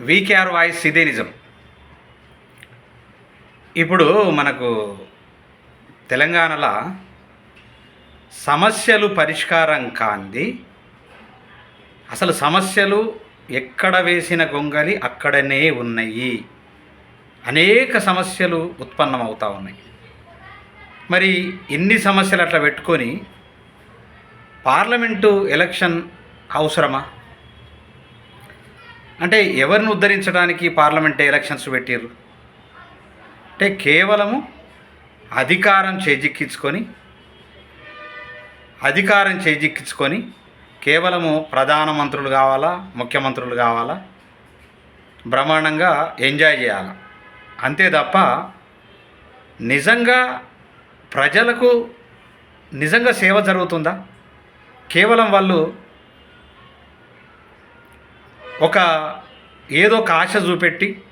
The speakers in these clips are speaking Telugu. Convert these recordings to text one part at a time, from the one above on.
వీకేఆర్ వాయిస్ ఇదే నిజం ఇప్పుడు మనకు తెలంగాణలో సమస్యలు పరిష్కారం కాంది. అసలు సమస్యలు ఎక్కడ వేసిన గొంగలి అక్కడనే ఉన్నాయి. అనేక సమస్యలు ఉత్పన్నమవుతూ ఉన్నాయి. మరి ఎన్ని సమస్యలు అట్లా పెట్టుకొని పార్లమెంటు ఎలక్షన్ అవసరమా? అంటే ఎవరిని ఉద్ధరించడానికి పార్లమెంట్ ఎలక్షన్స్ పెట్టారు అంటే కేవలము అధికారం చేజిక్కించుకొని అధికారం చేజిక్కించుకొని కేవలము ప్రధానమంత్రులు కావాలా ముఖ్యమంత్రులు కావాలా? బ్రహ్మాండంగా ఎంజాయ్ చేయాలి? అంతే తప్ప నిజంగా ప్రజలకు నిజంగా సేవ జరుగుతుందా? కేవలం వాళ్ళు ఒక ఏదో ఒక ఆశ చూపెట్టి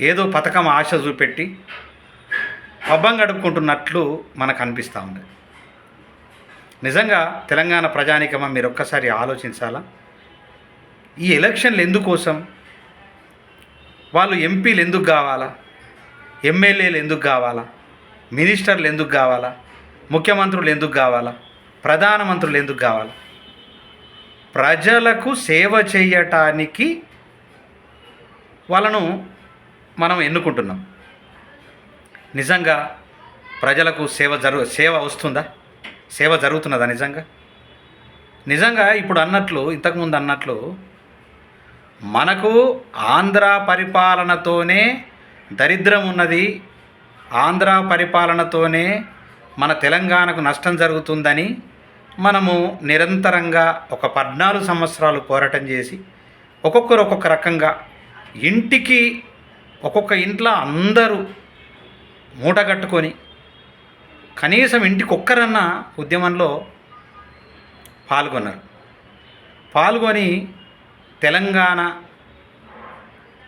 ఏదో పథకం ఆశ చూపెట్టి పబ్బం గడుపుకుంటున్నట్లు మనకు అనిపిస్తూ ఉంది. నిజంగా తెలంగాణ ప్రజానికమా మీరు ఒక్కసారి ఆలోచించాలా? ఈ ఎలక్షన్లు ఎందుకోసం? వాళ్ళు ఎంపీలు ఎందుకు కావాలా? ఎమ్మెల్యేలు ఎందుకు కావాలా? మినిస్టర్లు ఎందుకు కావాలా? ముఖ్యమంత్రులు ఎందుకు కావాలా? ప్రధానమంత్రులు ఎందుకు కావాలా? ప్రజలకు సేవ చేయటానికి వాళ్ళను మనం ఎన్నుకుంటున్నాం. నిజంగా ప్రజలకు సేవ జరు సేవ వస్తుందా? సేవ జరుగుతున్నదా నిజంగా? నిజంగా ఇప్పుడు అన్నట్లు ఇంతకుముందు అన్నట్లు మనకు ఆంధ్ర పరిపాలనతోనే దరిద్రం ఉన్నది. ఆంధ్ర పరిపాలనతోనే మన తెలంగాణకు నష్టం జరుగుతుందని మనము నిరంతరంగా ఒక పద్నాలుగు సంవత్సరాలు పోరాటం చేసి ఒక్కొక్కరు ఒక్కొక్క రకంగా ఇంటికి ఒక్కొక్క ఇంట్లో అందరూ మూట కట్టుకొని కనీసం ఇంటికి ఒక్కరన్నా ఉద్యమంలో పాల్గొన్నారు. పాల్గొని తెలంగాణ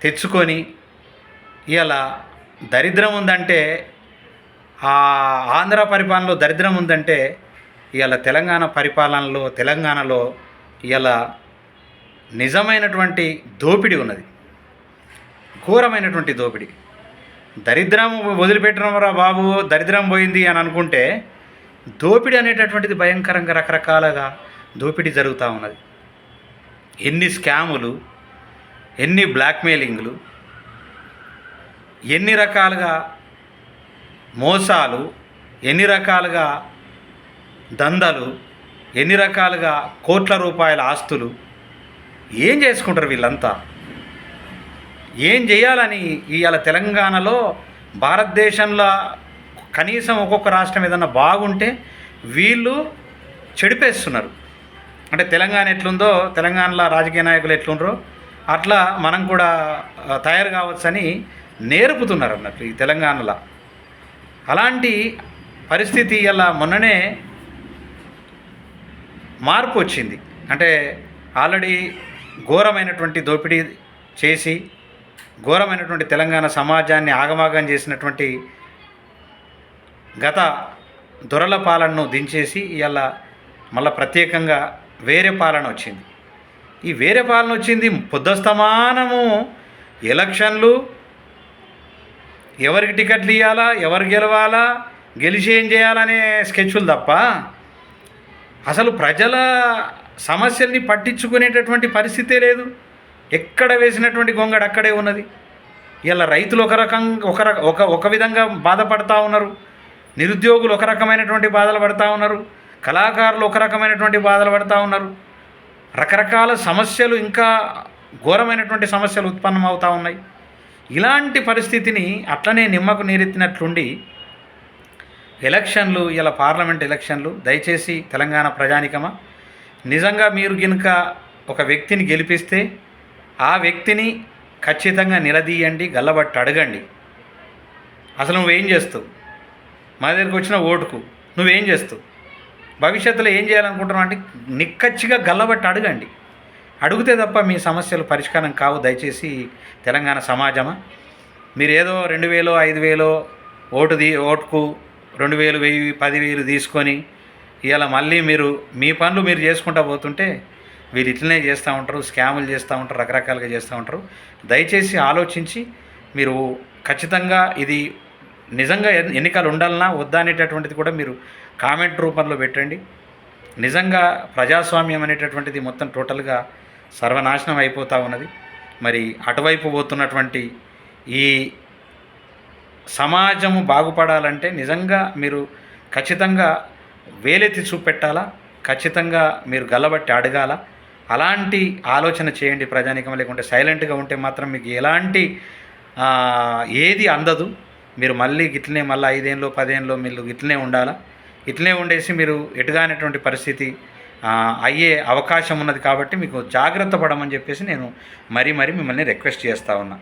తెచ్చుకొని ఇలా దరిద్రం ఉందంటే ఆ ఆంధ్ర పరిపాలనలో దరిద్రం ఉందంటే ఇవాళ తెలంగాణ పరిపాలనలో తెలంగాణలో ఇలా నిజమైనటువంటి దోపిడీ ఉన్నది. ఘోరమైనటువంటి దోపిడీ. దరిద్రం వదిలిపెట్టడంరా బాబు దరిద్రం పోయింది అని అనుకుంటే దోపిడీ అనేటటువంటిది భయంకరంగా రకరకాలుగా దోపిడీ జరుగుతూ ఉన్నది. ఎన్ని స్కాములు ఎన్ని బ్లాక్మెయిలింగ్లు ఎన్ని రకాలుగా మోసాలు ఎన్ని రకాలుగా దందలు ఎన్ని రకాలుగా కోట్ల రూపాయల ఆస్తులు ఏం చేసుకుంటారు వీళ్ళంతా? ఏం చేయాలని ఇవాళ తెలంగాణలో భారతదేశంలో కనీసం ఒక్కొక్క రాష్ట్రం ఏదన్నా బాగుంటే వీళ్ళు చెడిపేస్తున్నారు. అంటే తెలంగాణ ఎట్లుందో తెలంగాణలో రాజకీయ నాయకులు ఎట్లుండ్రో అట్లా మనం కూడా తయారు కావచ్చని నేర్పుతున్నారు అన్నట్లు ఈ తెలంగాణలో. అలాంటి పరిస్థితి ఇలా మొన్ననే మార్పు వచ్చింది. అంటే ఆల్రెడీ ఘోరమైనటువంటి దోపిడీ చేసి ఘోరమైనటువంటి తెలంగాణ సమాజాన్ని ఆగమాగం చేసినటువంటి గత దొరల పాలనను దించేసి ఇవాళ మళ్ళీ ప్రత్యేకంగా వేరే పాలన వచ్చింది. ఈ వేరే పాలన వచ్చింది పొద్దుస్తమానము ఎలక్షన్లు ఎవరికి టికెట్లు ఇవ్వాలా ఎవరు గెలవాలా గెలిచి ఏం చేయాలనే స్కెచ్లు తప్ప అసలు ప్రజల సమస్యల్ని పట్టించుకునేటటువంటి పరిస్థితే లేదు. ఎక్కడ వేసినటువంటి గొంగడు అక్కడే ఉన్నది. ఇలా రైతులు ఒక రకం ఒక రక ఒక ఒక విధంగా బాధపడతా ఉన్నారు. నిరుద్యోగులు ఒక రకమైనటువంటి బాధలు పడతా ఉన్నారు. కళాకారులు ఒక రకమైనటువంటి బాధలు పడతా ఉన్నారు. రకరకాల సమస్యలు ఇంకా ఘోరమైనటువంటి సమస్యలు ఉత్పన్నమవుతూ ఉన్నాయి. ఇలాంటి పరిస్థితిని అట్లనే నిమ్మకు నీరెత్తినట్లుండి ఎలక్షన్లు ఇలా పార్లమెంట్ ఎలక్షన్లు దయచేసి తెలంగాణ ప్రజానికమా? నిజంగా మీరు గినుక ఒక వ్యక్తిని గెలిపిస్తే ఆ వ్యక్తిని ఖచ్చితంగా నిలదీయండి గల్లబట్టి అడగండి. అసలు నువ్వేం చేస్తావు? మా దగ్గరికి వచ్చిన ఓటుకు నువ్వేం చేస్తావు? భవిష్యత్తులో ఏం చేయాలనుకుంటున్నావు అంటే నిక్కచ్చిగా గల్లబట్టి అడగండి. అడిగితే తప్ప మీ సమస్యలు పరిష్కారం కావు దయచేసి తెలంగాణ సమాజమా? మీరేదో రెండు వేలో ఐదు వేలో ఓటుది ఓటుకు రెండు వేలు వెయ్యి పదివేలు తీసుకొని ఇలా మళ్ళీ మీరు మీ పనులు మీరు చేసుకుంటా పోతుంటే వీళ్ళు ఇట్లనే చేస్తూ ఉంటారు స్కాములు చేస్తూ ఉంటారు రకరకాలుగా చేస్తూ ఉంటారు. దయచేసి ఆలోచించి మీరు ఖచ్చితంగా ఇది నిజంగా ఎన్నికలు ఉండాలన్నా వద్దా అనేటటువంటిది కూడా మీరు కామెంట్ రూపంలో పెట్టండి. నిజంగా ప్రజాస్వామ్యం అనేటటువంటిది మొత్తం టోటల్గా సర్వనాశనం అయిపోతూ ఉన్నది. మరి అటువైపు పోతున్నటువంటి ఈ సమాజము బాగుపడాలంటే నిజంగా మీరు ఖచ్చితంగా వేలెత్తి చూపెట్టాలా? ఖచ్చితంగా మీరు గల్లబట్టి అడగాల? అలాంటి ఆలోచన చేయండి ప్రజానికం లేకుంటే సైలెంట్గా ఉంటే మాత్రం మీకు ఎలాంటి ఏది అందదు. మీరు మళ్ళీ గిట్లనే మళ్ళీ ఐదేళ్ళు పదేళ్ళు మీరు గిట్లనే ఉండాలా? ఇట్లనే ఉండేసి మీరు ఎటుగానటువంటి పరిస్థితి అయ్యే అవకాశం ఉన్నది కాబట్టి మీకు జాగ్రత్త పడమని చెప్పేసి నేను మరీ మరీ మిమ్మల్ని రిక్వెస్ట్ చేస్తా ఉన్నా.